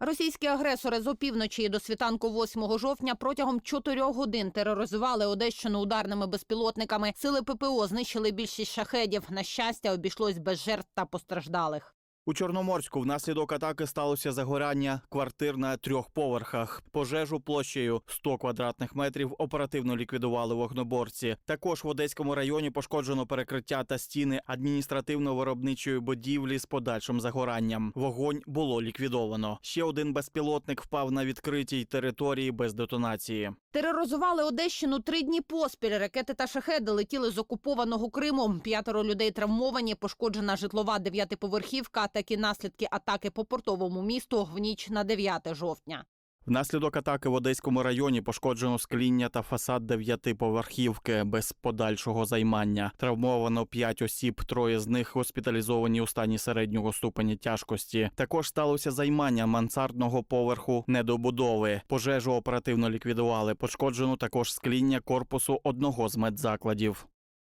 Російські агресори з опівночі до світанку 8 жовтня протягом чотирьох годин тероризували Одещину ударними безпілотниками. Сили ППО знищили більшість шахедів. На щастя, обійшлось без жертв та постраждалих. У Чорноморську внаслідок атаки сталося загоряння квартир на трьох поверхах. Пожежу площею 100 квадратних метрів оперативно ліквідували вогнеборці. Також в Одеському районі пошкоджено перекриття та стіни адміністративно-виробничої будівлі з подальшим загоранням. Вогонь було ліквідовано. Ще один безпілотник впав на відкритій території без детонації. Тероризували Одещину три дні поспіль. Ракети та шахеди летіли з окупованого Криму. П'ятеро людей травмовані, пошкоджена житлова дев'ятиповерхівка. Такі наслідки атаки по портовому місту в ніч на 9 жовтня. Внаслідок атаки в Одеському районі пошкоджено скління та фасад дев'ятиповерхівки без подальшого займання. Травмовано п'ять осіб, троє з них госпіталізовані у стані середнього ступеня тяжкості. Також сталося займання мансардного поверху недобудови. Пожежу оперативно ліквідували. Пошкоджено також скління корпусу одного з медзакладів.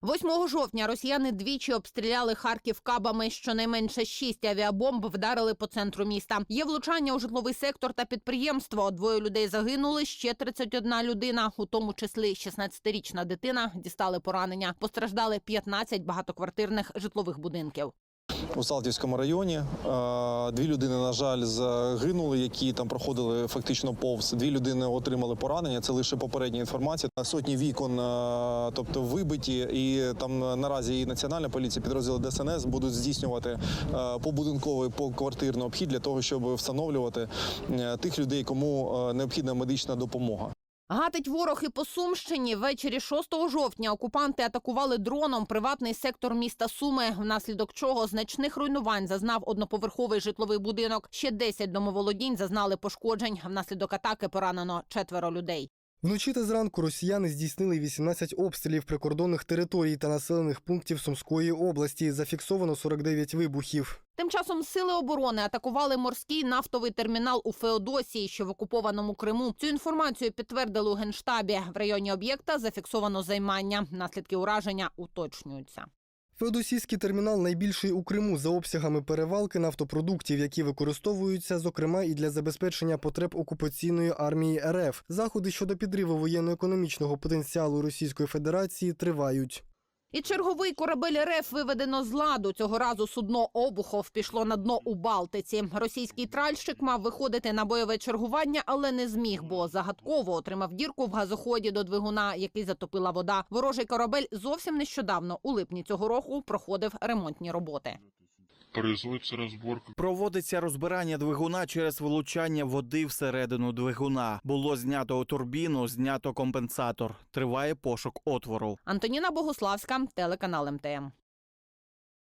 8 жовтня росіяни двічі обстріляли Харків кабами. Щонайменше шість авіабомб вдарили по центру міста. Є влучання у житловий сектор та підприємство. Двоє людей загинули. Ще 31 людина, у тому числі 16-річна дитина, дістали поранення. Постраждали 15 багатоквартирних житлових будинків. У Салтівському районі. Е, Дві людини, на жаль, загинули, які там проходили фактично повз. Дві людини отримали поранення. Це лише попередня інформація. Сотні вікон, е, тобто вибиті, і там е, наразі і національна поліція, підрозділи ДСНС будуть здійснювати побудинковий поквартирний обхід для того, щоб встановлювати тих людей, кому необхідна медична допомога. Гатить ворог і по Сумщині. Ввечері 6 жовтня окупанти атакували дроном приватний сектор міста Суми, внаслідок чого значних руйнувань зазнав одноповерховий житловий будинок. Ще 10 домоволодінь зазнали пошкоджень. Внаслідок атаки поранено четверо людей. Вночі та зранку росіяни здійснили 18 обстрілів прикордонних територій та населених пунктів Сумської області. Зафіксовано 49 вибухів. Тим часом сили оборони атакували морський нафтовий термінал у Феодосії, що в окупованому Криму. Цю інформацію підтвердили у генштабі. В районі об'єкта зафіксовано займання. Наслідки ураження уточнюються. Феодосійський термінал найбільший у Криму за обсягами перевалки нафтопродуктів, які використовуються, зокрема, і для забезпечення потреб окупаційної армії РФ. Заходи щодо підриву воєнно-економічного потенціалу Російської Федерації тривають. І черговий корабель РФ виведено з ладу. Цього разу судно Обухов пішло на дно у Балтиці. Російський тральщик мав виходити на бойове чергування, але не зміг, бо загадково отримав дірку в газоході до двигуна, який затопила вода. Ворожий корабель зовсім нещодавно, у липні цього року, проходив ремонтні роботи. Производится розборка. Проводиться розбирання двигуна через вилучання води всередину двигуна. Було знято турбіну, знято компенсатор. Триває пошук отвору. Антоніна Богуславська, телеканал МТМ.